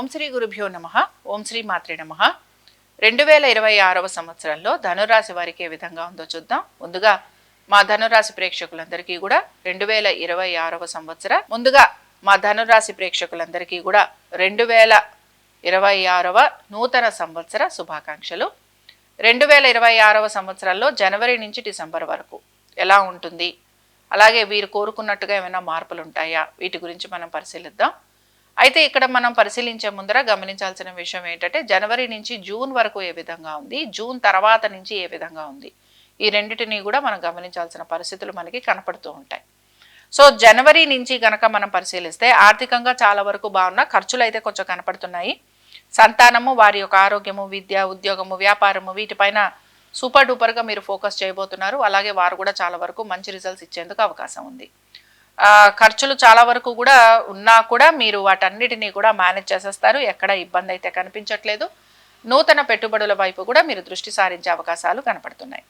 ఓం శ్రీ గురుభ్యో నమ. ఓం శ్రీ మాత్రే నమ. రెండు వేల ఇరవై ఆరవ సంవత్సరంలో ధనురాశి వారికి ఏ విధంగా ఉందో చూద్దాం. ముందుగా మా ధనురాశి ప్రేక్షకులందరికీ కూడా రెండు వేల ఇరవై ఆరవ సంవత్సర ముందుగా మా ధనురాశి ప్రేక్షకులందరికీ కూడా రెండు వేల ఇరవై ఆరవ నూతన సంవత్సర శుభాకాంక్షలు. రెండు వేల ఇరవై ఆరవ సంవత్సరంలో జనవరి నుంచి డిసెంబర్ వరకు ఎలా ఉంటుంది? అలాగే వీరు కోరుకున్నట్టుగా ఏమైనా మార్పులు ఉంటాయా? వీటి గురించి మనం పరిశీలిద్దాం. అయితే ఇక్కడ మనం పరిశీలించే ముందర గమనించాల్సిన విషయం ఏంటంటే జనవరి నుంచి జూన్ వరకు ఏ విధంగా ఉంది? జూన్ తర్వాత నుంచి ఏ విధంగా ఉంది? ఈ రెండింటినీ కూడా మనం గమనించాల్సిన పరిస్థితులు మనకి కనపడుతూ ఉంటాయి. సో జనవరి నుంచి గనక మనం పరిశీలిస్తే ఆర్థికంగా చాలా వరకు బాగున్న ఖర్చులు అయితే కొంచెం కనపడుతున్నాయి. సంతానము వారి యొక్క ఆరోగ్యము విద్య ఉద్యోగము వ్యాపారము వీటిపైన సూపర్ డూపర్గా మీరు ఫోకస్ చేయబోతున్నారు. అలాగే వారు కూడా చాలా వరకు మంచి రిజల్ట్స్ ఇచ్చేందుకు అవకాశం ఉంది. ఖర్చులు చాలా వరకు కూడా ఉన్నా కూడా మీరు వాటన్నిటినీ కూడా మేనేజ్ చేసేస్తారు. ఎక్కడ ఇబ్బంది అయితే కనిపించట్లేదు. నూతన పెట్టుబడుల వైపు కూడా మీరు దృష్టి సారించే అవకాశాలు కనపడుతున్నాయి.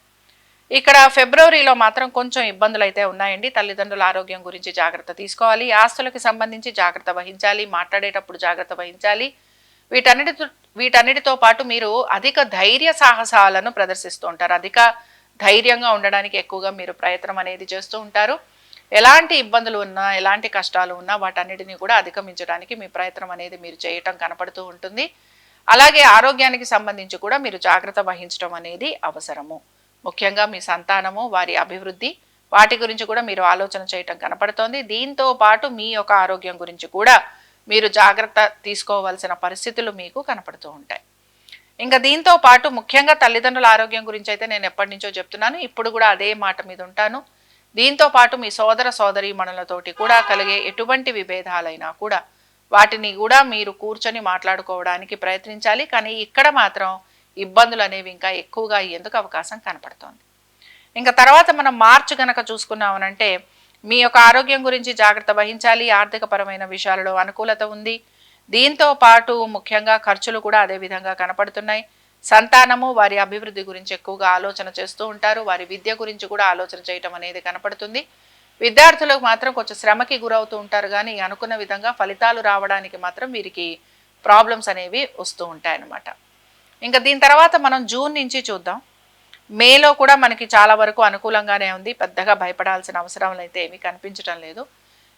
ఇక్కడ ఫిబ్రవరిలో మాత్రం కొంచెం ఇబ్బందులు అయితే ఉన్నాయండి. తల్లిదండ్రుల ఆరోగ్యం గురించి జాగ్రత్త తీసుకోవాలి. ఆస్తులకు సంబంధించి జాగ్రత్త వహించాలి. మాట్లాడేటప్పుడు జాగ్రత్త వహించాలి. వీటన్నిటితో వీటన్నిటితో పాటు మీరు అధిక ధైర్య సాహసాలను ప్రదర్శిస్తూ ఉంటారు. అధిక ధైర్యంగా ఉండడానికి ఎక్కువగా మీరు ప్రయత్నం అనేది చేస్తూ ఉంటారు. ఎలాంటి ఇబ్బందులు ఉన్నా ఎలాంటి కష్టాలు ఉన్నా వాటన్నిటిని కూడా అధిగమించడానికి మీ ప్రయత్నం అనేది మీరు చేయటం కనపడుతూ ఉంటుంది. అలాగే ఆరోగ్యానికి సంబంధించి కూడా మీరు జాగ్రత్త వహించడం అనేది అవసరము. ముఖ్యంగా మీ సంతానము వారి అభివృద్ధి వాటి గురించి కూడా మీరు ఆలోచన చేయటం కనపడుతోంది. దీంతో పాటు మీ యొక్క ఆరోగ్యం గురించి కూడా మీరు జాగ్రత్త తీసుకోవాల్సిన పరిస్థితులు మీకు కనపడుతూ ఉంటాయి. ఇంకా దీంతో పాటు ముఖ్యంగా తల్లిదండ్రుల ఆరోగ్యం గురించి అయితే నేను ఎప్పటి నుంచో చెప్తున్నాను. ఇప్పుడు కూడా అదే మాట మీద ఉంటాను. దీంతో పాటు మీ సోదర సోదరీ మనులతోటి కూడా కలిగే ఎటువంటి విభేదాలైనా కూడా వాటిని కూడా మీరు కూర్చొని మాట్లాడుకోవడానికి ప్రయత్నించాలి. కానీ ఇక్కడ మాత్రం ఇబ్బందులు అనేవి ఇంకా ఎక్కువగా అయ్యేందుకు అవకాశం కనపడుతోంది. ఇంకా తర్వాత మనం మార్చి గనక చూసుకున్నామనంటే మీ యొక్క ఆరోగ్యం గురించి జాగ్రత్త వహించాలి. ఆర్థిక పరమైన విషయాలలో అనుకూలత ఉంది. దీంతో పాటు ముఖ్యంగా ఖర్చులు కూడా అదే విధంగా కనపడుతున్నాయి. సంతానము వారి అభివృద్ధి గురించి ఎక్కువగా ఆలోచన చేస్తూ ఉంటారు. వారి విద్య గురించి కూడా ఆలోచన చేయటం అనేది కనపడుతుంది. విద్యార్థులకు మాత్రం కొంచెం శ్రమకి గురవుతూ ఉంటారు కానీ అనుకున్న విధంగా ఫలితాలు రావడానికి మాత్రం వీరికి ప్రాబ్లమ్స్ అనేవి వస్తూ ఉంటాయన్నమాట. ఇంకా దీని తర్వాత మనం జూన్ నుంచి చూద్దాం. మేలో కూడా మనకి చాలా వరకు అనుకూలంగానే ఉంది. పెద్దగా భయపడాల్సిన అవసరం అయితే ఏమీ కనిపించడం లేదు.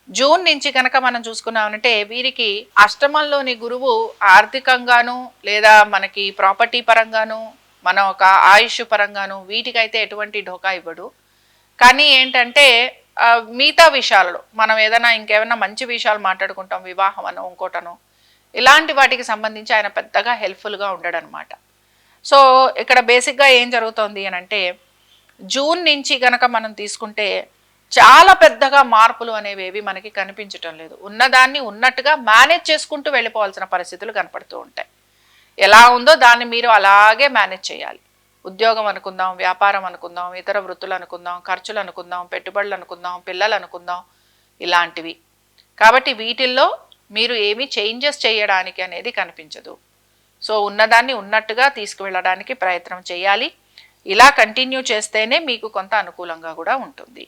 జూన్ నుంచి కనుక మనం చూసుకున్నామంటే వీరికి అష్టమంలోని గురువు ఆర్థికంగాను లేదా మనకి ప్రాపర్టీ పరంగాను మన ఒక ఆయుష్ పరంగాను వీటికైతే ఎటువంటి ఢోకా ఇవ్వడు. కానీ ఏంటంటే మిగతా విషయాలలో మనం ఏదైనా ఇంకేమైనా మంచి విషయాలు మాట్లాడుకుంటాం వివాహం అనో ఇంకోటనో ఇలాంటి వాటికి సంబంధించి ఆయన పెద్దగా హెల్ప్ఫుల్గా ఉండడనమాట. సో ఇక్కడ బేసిక్గా ఏం జరుగుతోంది అని అంటే జూన్ నుంచి గనక మనం తీసుకుంటే చాలా పెద్దగా మార్పులు అనేవి ఏవి మనకి కనిపించటం లేదు. ఉన్నదాన్ని ఉన్నట్టుగా మేనేజ్ చేసుకుంటూ వెళ్ళిపోవాల్సిన పరిస్థితులు కనపడుతూ ఉంటాయి. ఎలా ఉందో దాన్ని మీరు అలాగే మేనేజ్ చేయాలి. ఉద్యోగం అనుకుందాం వ్యాపారం అనుకుందాం ఇతర వృత్తులు అనుకుందాం ఖర్చులు అనుకుందాం పెట్టుబడులు అనుకుందాం పిల్లలు అనుకుందాం ఇలాంటివి. కాబట్టి వీటిల్లో మీరు ఏమీ చేంజెస్ చేయడానికి అనేది కనిపించదు. సో ఉన్నదాన్ని ఉన్నట్టుగా తీసుకువెళ్ళడానికి ప్రయత్నం చేయాలి. ఇలా కంటిన్యూ చేస్తేనే మీకు కొంత అనుకూలంగా కూడా ఉంటుంది.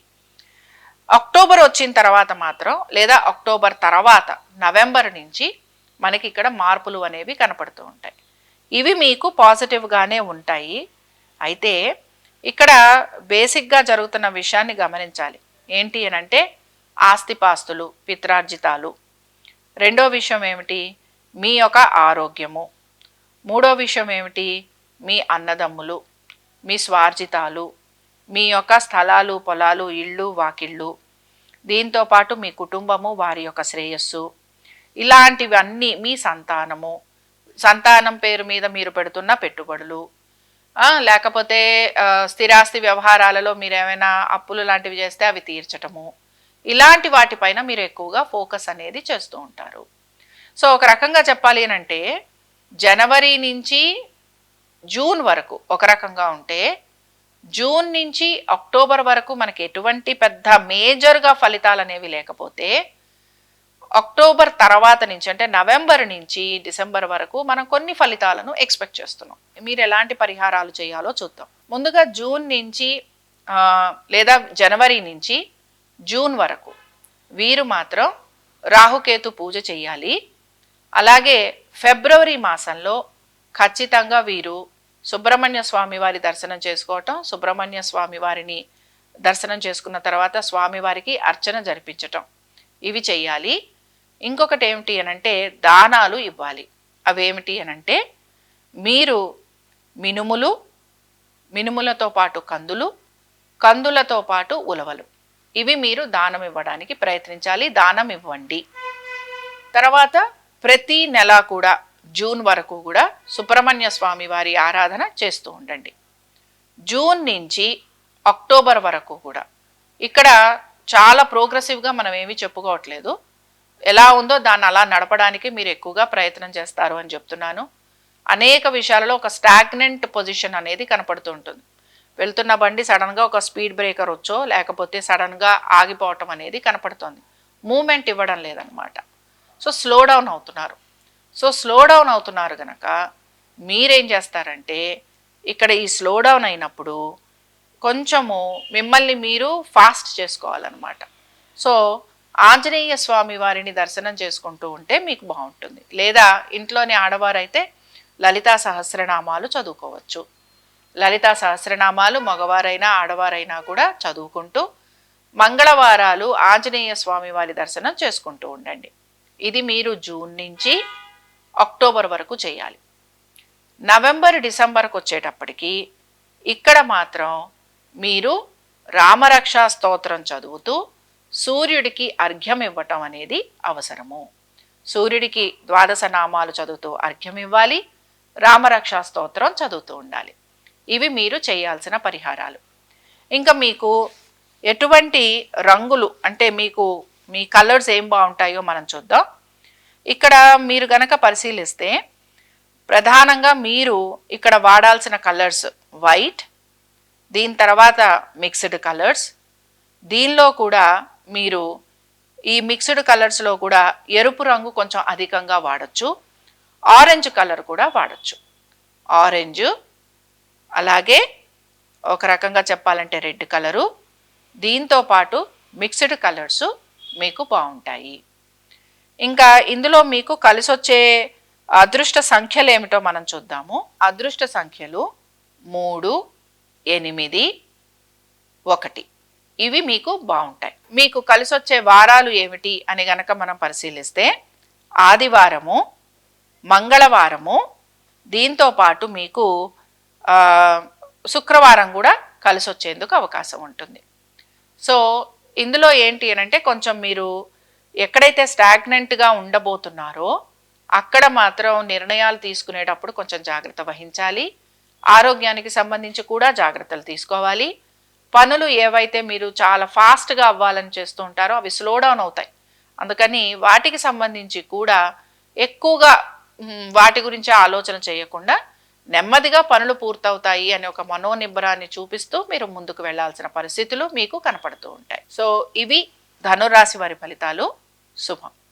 అక్టోబర్ వచ్చిన తర్వాత మాత్రం లేదా అక్టోబర్ తర్వాత నవంబర్ నుంచి మనకి ఇక్కడ మార్పులు అనేవి కనపడుతూ ఉంటాయి. ఇవి మీకు పాజిటివ్గానే ఉంటాయి. అయితే ఇక్కడ బేసిక్గా జరుగుతున్న విషయాన్ని గమనించాలి. ఏంటి అని అంటే ఆస్తిపాస్తులు పిత్రార్జితాలు. రెండో విషయం ఏమిటి? మీ యొక్క ఆరోగ్యము. మూడో విషయం ఏమిటి? మీ అన్నదమ్ములు మీ స్వార్జితాలు. మీ యొక్క స్థలాలు పొలాలు ఇళ్ళు వాకిళ్ళు. దీంతో పాటు మీ కుటుంబము వారి యొక్క శ్రేయస్సు. ఇలాంటివన్నీ మీ సంతానము. సంతానం పేరు మీద మీరు పెడుతున్న పెట్టుబడులు. లేకపోతే స్థిరాస్తి వ్యవహారాలలో మీరు ఏమైనా అప్పులు లాంటివి చేస్తే అవి తీర్చటము. ఇలాంటి వాటిపైన మీరు ఎక్కువగా ఫోకస్ అనేది చేస్తూ ఉంటారు. సో ఒక రకంగా చెప్పాలి అంటే జనవరి నుంచి జూన్ వరకు ఒక రకంగా ఉంటే జూన్ నుంచి అక్టోబర్ వరకు మనకి ఎటువంటి పెద్ద మేజర్గా ఫలితాలు అనేవి లేకపోతే అక్టోబర్ తర్వాత నుంచి అంటే నవంబర్ నుంచి డిసెంబర్ వరకు మనం కొన్ని ఫలితాలను ఎక్స్పెక్ట్ చేస్తున్నాం. మీరు ఎలాంటి పరిహారాలు చేయాలో చూద్దాం. ముందుగా జూన్ నుంచి లేదా జనవరి నుంచి జూన్ వరకు వీరు మాత్రం రాహుకేతు పూజ చేయాలి. అలాగే ఫిబ్రవరి మాసంలో ఖచ్చితంగా వీరు సుబ్రహ్మణ్య స్వామి వారి దర్శనం చేసుకోవటం సుబ్రహ్మణ్య స్వామి వారిని దర్శనం చేసుకున్న తర్వాత స్వామివారికి అర్చన జరిపించటం. ఇవి చేయాలి ఇంకొకటి ఏమిటి అనంటే దానాలు ఇవ్వాలి. అవేమిటి అనంటే మీరు మినుములు మినుములతో పాటు కందులు కందులతో పాటు ఉలవలు. ఇవి మీరు దానం ఇవ్వడానికి ప్రయత్నించాలి. దానం ఇవ్వండి. తర్వాత ప్రతి నెల కూడా జూన్ వరకు కూడా సుబ్రహ్మణ్య స్వామి వారి ఆరాధన చేస్తూ ఉండండి. జూన్ నుంచి అక్టోబర్ వరకు కూడా. ఇక్కడ చాలా ప్రోగ్రెసివ్గా మనం ఏమీ చెప్పుకోవట్లేదు. ఎలా ఉందో దాన్ని అలా నడపడానికి మీరు ఎక్కువగా ప్రయత్నం చేస్తారు అని చెప్తున్నాను. అనేక విషయాలలో ఒక స్టాగ్నెంట్ పొజిషన్ అనేది కనపడుతూ ఉంటుంది. వెళ్తున్న బండి సడన్గా ఒక స్పీడ్ బ్రేకర్ వచ్చో లేకపోతే సడన్గా ఆగిపోవటం అనేది కనపడుతుంది. మూమెంట్ ఇవ్వడం లేదనమాట. సో స్లో డౌన్ అవుతున్నారు. సో స్లో డౌన్ అవుతున్నారు కనుక మీరేం చేస్తారంటే ఇక్కడ ఈ స్లో డౌన్ అయినప్పుడు కొంచెము మిమ్మల్ని మీరు ఫాస్ట్ చేసుకోవాలన్నమాట. సో ఆంజనేయ స్వామి వారిని దర్శనం చేసుకుంటూ ఉంటే మీకు బాగుంటుంది. లేదా ఇంట్లోని ఆడవారైతే లలితా సహస్రనామాలు చదువుకోవచ్చు. లలితా సహస్రనామాలు మగవారైనా ఆడవారైనా కూడా చదువుకుంటూ మంగళవారాలు ఆంజనేయ స్వామి వారి దర్శనం చేసుకుంటూ ఉండండి. ఇది మీరు జూన్ నుంచి అక్టోబర్ వరకు చేయాలి. నవంబర్ డిసెంబర్కి వచ్చేటప్పటికి ఇక్కడ మాత్రం మీరు రామరక్షా స్తోత్రం చదువుతూ సూర్యుడికి అర్ఘ్యం ఇవ్వటం అనేది అవసరము. సూర్యుడికి ద్వాదశ నామాలు చదువుతూ అర్ఘ్యం ఇవ్వాలి రామరక్షా స్తోత్రం చదువుతూ ఉండాలి. ఇవి మీరు చేయాల్సిన పరిహారాలు. ఇంకా మీకు ఎటువంటి రంగులు అంటే మీకు మీ కలర్స్ ఏం బాగుంటాయో మనం చూద్దాం. ఇక్కడ మీరు గనక పరిశీలిస్తే ప్రధానంగా మీరు ఇక్కడ వాడాల్సిన కలర్స్ వైట్ దీని తర్వాత మిక్స్డ్ కలర్స్ దీనిలో కూడా మీరు ఈ మిక్స్డ్ కలర్స్లో కూడా ఎరుపు రంగు కొంచెం అధికంగా వాడచ్చు ఆరెంజ్ కలర్ కూడా వాడచ్చు. ఆరెంజ్ అలాగే ఒక రకంగా చెప్పాలంటే రెడ్ కలరు దీంతో పాటు మిక్స్డ్ కలర్స్ మీకు బాగుంటాయి. ఇంకా ఇందులో మీకు కలిసొచ్చే అదృష్ట సంఖ్యలు ఏమిటో మనం చూద్దాము. అదృష్ట సంఖ్యలు మూడు ఎనిమిది ఒకటి. ఇవి మీకు బాగుంటాయి. మీకు కలిసొచ్చే వారాలు ఏమిటి అని గనక మనం పరిశీలిస్తే ఆదివారము మంగళవారము దీంతో పాటు మీకు శుక్రవారం కూడా కలిసొచ్చేందుకు అవకాశం ఉంటుంది. సో ఇందులో ఏంటి అని అంటే కొంచెం మీరు ఎక్కడైతే స్టాగ్నెంట్గా ఉండబోతున్నారో అక్కడ మాత్రం నిర్ణయాలు తీసుకునేటప్పుడు కొంచెం జాగ్రత్త వహించాలి. ఆరోగ్యానికి సంబంధించి కూడా జాగ్రత్తలు తీసుకోవాలి. పనులు ఏవైతే మీరు చాలా ఫాస్ట్గా అవ్వాలని చేస్తూ ఉంటారో అవి స్లో డౌన్ అవుతాయి. అందుకని వాటికి సంబంధించి కూడా ఎక్కువగా వాటి గురించి ఆలోచన చేయకుండా నెమ్మదిగా పనులు పూర్తవుతాయి అనే ఒక మనోనిబ్బరాన్ని చూపిస్తూ మీరు ముందుకు వెళ్ళాల్సిన పరిస్థితులు మీకు కనపడుతూ ఉంటాయి. సో ఇవి ధనురాశి వారి ఫలితాలు. 是吧